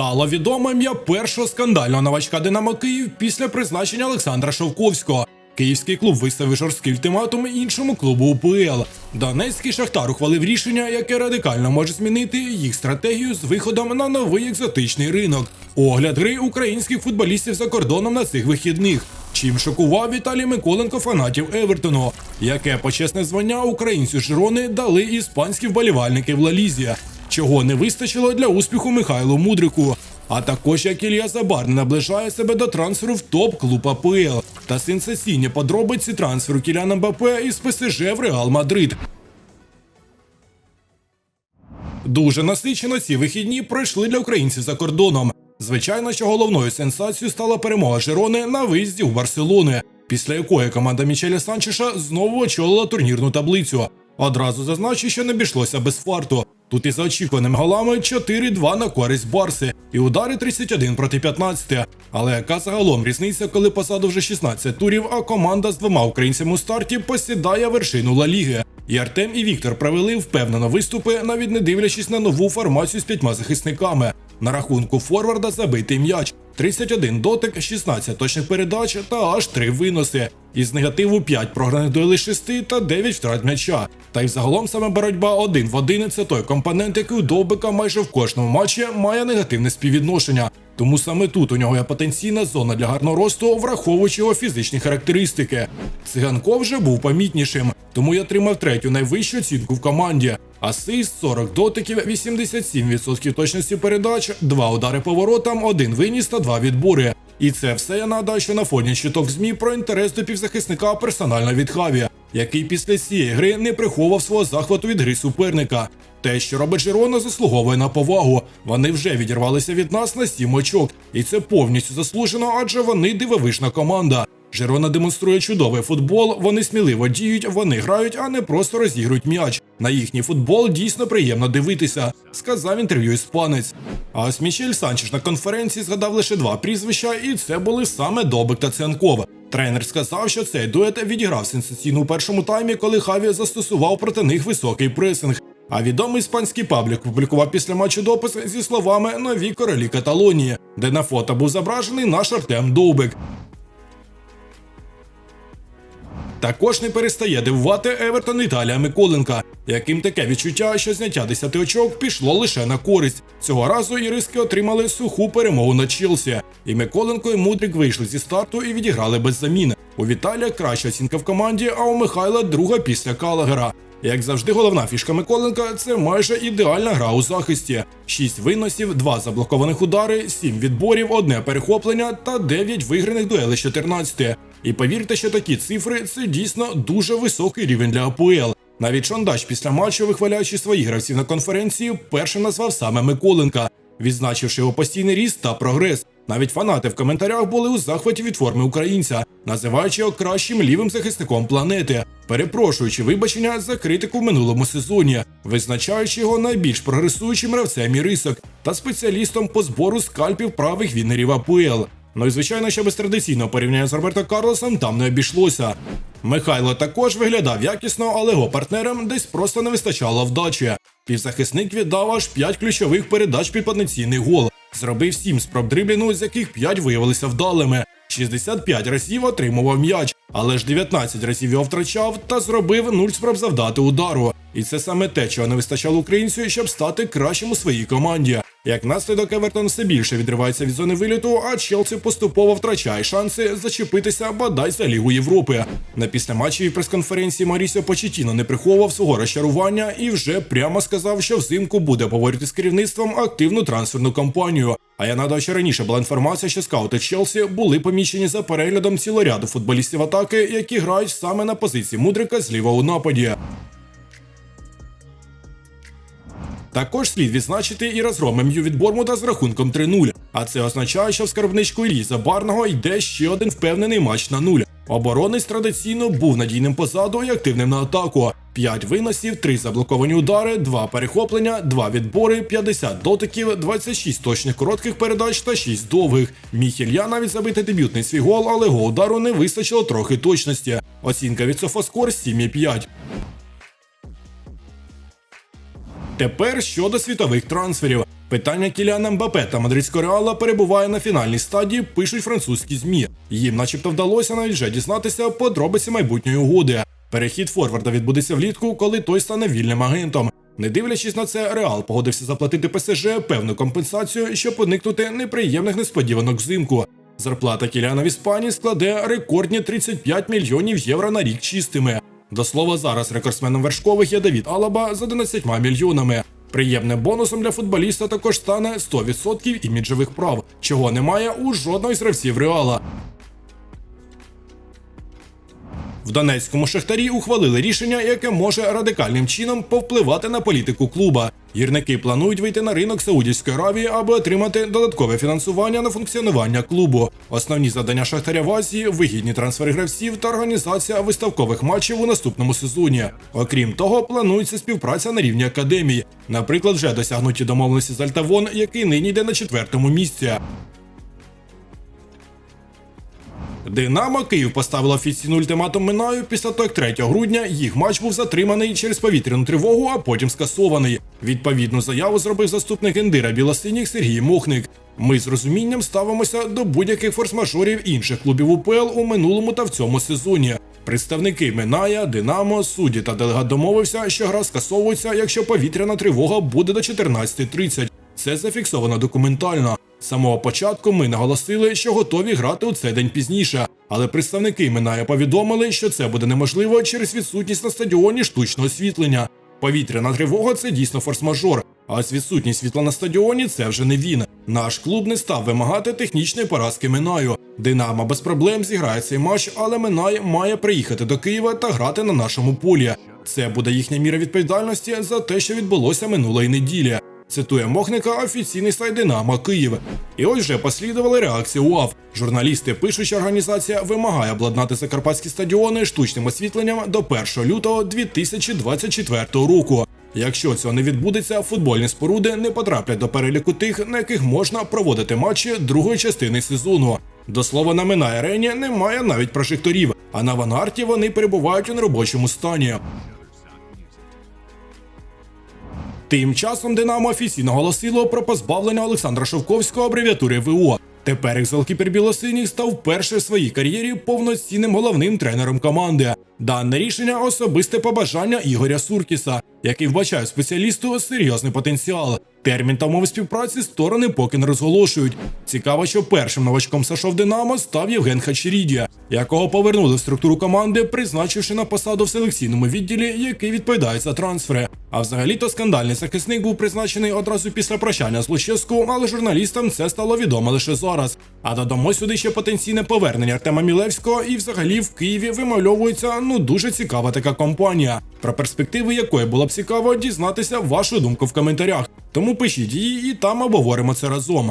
Стало відомо ім'я першого скандального новачка Динамо Київ після призначення Олександра Шовковського. Київський клуб виставив жорсткий ультиматум іншому клубу УПЛ. Донецький шахтар ухвалив рішення, яке радикально може змінити їх стратегію з виходом на новий екзотичний ринок. Огляд гри українських футболістів за кордоном на цих вихідних. Чим шокував Віталій Миколенко фанатів Евертону, яке почесне звання українцю Жирони дали іспанські вболівальники в Лалізі чого не вистачило для успіху Михайлу Мудрику. А також як Ілля Забар наближає себе до трансферу в топ-клуб АПЛ та сенсаційні подробиці трансферу Кіляна Мбаппе із ПСЖ в Реал Мадрид. Дуже насичено ці вихідні пройшли для українців за кордоном. Звичайно, що головною сенсацією стала перемога Жирони на виїзді у Барселони, після якої команда Мічеля Санчеша знову очолила турнірну таблицю. Одразу зазначу, що не обійшлося без фарту. Тут із очікуваними голами 4-2 на користь Барси і удари 31 проти 15. Але яка загалом різниця, коли позаду вже 16 турів, а команда з двома українцями у старті посідає вершину Ла Ліги. І Артем і Віктор провели впевнено виступи, навіть не дивлячись на нову формацію з п'ятьма захисниками. На рахунку форварда забитий м'яч. 31 дотик, 16 точних передач та аж 3 виноси. Із негативу 5 програних дуелей 6 та 9 втрат м'яча. Та й загалом саме боротьба один в один це той компонент, який у Довбика майже в кожному матчі має негативне співвідношення. Тому саме тут у нього є потенційна зона для гарного росту, враховуючи його фізичні характеристики. Циганко вже був помітнішим, тому я отримав третю найвищу оцінку в команді. Асист 40 дотиків, 87% точності передач, 2 удари по воротам, 1 виніс та 2 відбори. І це все я нагадаю, на фоні щиток ЗМІ про інтерес до півзахисника персонально від Хаві, який після цієї гри не приховував свого захвату від гри суперника. Те, що робить Жирона, заслуговує на повагу. Вони вже відірвалися від нас на сім очок, і це повністю заслужено, адже вони дивовижна команда. Жирона демонструє чудовий футбол, вони сміливо діють, вони грають, а не просто розігрують м'яч. На їхній футбол дійсно приємно дивитися, сказав інтерв'ю іспанець. А ось Мічель Санчеш на конференції згадав лише два прізвища, і це були саме Добик та Цянков. Тренер сказав, що цей дует відіграв сенсаційно у першому таймі, коли Хаві застосував проти них високий пресинг. А відомий іспанський паблік публікував після матчу допис зі словами нові королі Каталонії, де на фото був зображений наш Артем Довбик. Також не перестає дивувати Евертон Віталія Миколенка, яким таке відчуття, що зняття 10 очок пішло лише на користь. Цього разу іриски отримали суху перемогу над Челсі. І Миколенко і Мудрик вийшли зі старту і відіграли без заміни. У Віталія краща оцінка в команді, а у Михайла друга після Калагера. Як завжди, головна фішка Миколенка це майже ідеальна гра у захисті: 6 виносів, 2 заблокованих удари, 7 відборів, одне перехоплення та 9 виграних дуелей з 14. І повірте, що такі цифри це дійсно дуже високий рівень для АПЛ. Навіть Шондач після матчу, вихваляючи своїх гравців на конференції, першим назвав саме Миколенка, відзначивши його постійний ріст та прогрес. Навіть фанати в коментарях були у захваті від форми українця, називаючи його кращим лівим захисником планети, перепрошуючи вибачення за критику в минулому сезоні, визначаючи його найбільш прогресуючим гравцем і рисок та спеціалістом по збору скальпів правих вінерів АПЛ. Ну і звичайно, що без традиційного порівняння з Роберто Карлосом там не обійшлося. Михайло також виглядав якісно, але його партнерам десь просто не вистачало вдачі. Півзахисник віддав аж 5 ключових передач під потенційний гол. Зробив 7 спроб дриблінгу, з яких 5 виявилися вдалими. 65 разів отримував м'яч, але ж 19 разів його втрачав та зробив 0 спроб завдати удару. І це саме те, чого не вистачало українцю, щоб стати кращим у своїй команді. Як наслідок Евертон все більше відривається від зони виліту, а Челсі поступово втрачає шанси зачепитися бодай за Лігу Європи. На післяматчевій прес-конференції Марісіо Почетіно не приховував свого розчарування і вже прямо сказав, що взимку буде обговорювати з керівництвом активну трансферну кампанію. А я нагадаю, що раніше була інформація, що скаути Челсі були помічені за переглядом цілоряду футболістів атаки, які грають саме на позиції мудрика зліва у нападі. Також слід відзначити і розгром МЮ від Бормуда з рахунком 3-0. А це означає, що в скарбничку Іллі Барного йде ще один впевнений матч на нуль. Оборонець традиційно був надійним позаду і активним на атаку. 5 виносів, 3 заблоковані удари, 2 перехоплення, 2 відбори, 50 дотиків, 26 точних коротких передач та 6 довгих. Міг Ілья навіть забити дебютний свій гол, але його удару не вистачило трохи точності. Оцінка від Софаскор 7,5. Тепер щодо світових трансферів. Питання Кіліана Мбапе та мадридського реала перебуває на фінальній стадії, пишуть французькі змі. Їм, начебто, вдалося навіть вже дізнатися подробиці майбутньої угоди. Перехід Форварда відбудеться влітку, коли той стане вільним агентом. Не дивлячись на це, Реал погодився заплатити ПСЖ певну компенсацію, щоб уникнути неприємних несподіванок взимку. Зарплата Кіліана в Іспанії складе рекордні 35 мільйонів євро на рік чистими. До слова, зараз рекордсменом вершкових є Давід Алаба з 11 мільйонами. Приємним бонусом для футболіста також стане 100% іміджевих прав, чого немає у жодного з гравців Реала. В Донецькому шахтарі ухвалили рішення, яке може радикальним чином повпливати на політику клуба. Гірники планують вийти на ринок Саудівської Аравії, аби отримати додаткове фінансування на функціонування клубу. Основні завдання шахтаря в Азії вигідні трансфери гравців та організація виставкових матчів у наступному сезоні. Окрім того, планується співпраця на рівні академії. Наприклад, вже досягнуті домовленості з Альтавон, який нині йде на четвертому місці. Динамо Київ поставила офіційний ультиматум Минаю після того, як 3 грудня їх матч був затриманий через повітряну тривогу, а потім скасований. Відповідну заяву зробив заступник гендира білосиніх Сергій Мохник. Ми з розумінням ставимося до будь-яких форс-мажорів інших клубів УПЛ у минулому та в цьому сезоні. Представники Миная, Динамо, судді та делегат домовився, що гра скасовується, якщо повітряна тривога буде до 14.30. Це зафіксовано документально. З самого початку ми наголосили, що готові грати у цей день пізніше, але представники Миная повідомили, що це буде неможливо через відсутність на стадіоні штучного освітлення. Повітряна тривога це дійсно форс-мажор. А ось відсутність світла на стадіоні це вже не він. Наш клуб не став вимагати технічної поразки Минаю. Динамо без проблем зіграє цей матч, але Минай має приїхати до Києва та грати на нашому полі. Це буде їхня міра відповідальності за те, що відбулося минулої неділі. Цитує Мохника офіційний сайт Динамо Київ. І ось вже послідували реакції УАВ. Журналісти пишуть, що організація вимагає обладнати закарпатські стадіони штучним освітленням до 1 лютого 2024 року. Якщо цього не відбудеться, футбольні споруди не потраплять до переліку тих, на яких можна проводити матчі другої частини сезону. До слова, на Минай арені немає навіть прожекторів, а на авангарді вони перебувають у неробочому стані. Тим часом Динамо офіційно оголосило про позбавлення Олександра Шовковського абревіатури ВО. Тепер екс-голкіпер білосиніх став вперше в своїй кар'єрі повноцінним головним тренером команди. Дане рішення особисте побажання Ігоря Суркіса, який вбачає спеціалісту серйозний потенціал. Термін та умови співпраці сторони поки не розголошують. Цікаво, що першим новачком США в Динамо став Євген Хачерідія, якого повернули в структуру команди, призначивши на посаду в селекційному відділі, який відповідає за трансфери. А взагалі-то скандальний захисник був призначений одразу після прощання з Луческу, але журналістам це стало відомо лише зараз. А додамо сюди ще потенційне повернення Артема Мілевського, і взагалі в Києві вимальовується ну дуже цікава така компанія, про перспективи якої було б цікаво дізнатися вашу думку в коментарях. Тому пишіть її і там обговоримо це разом.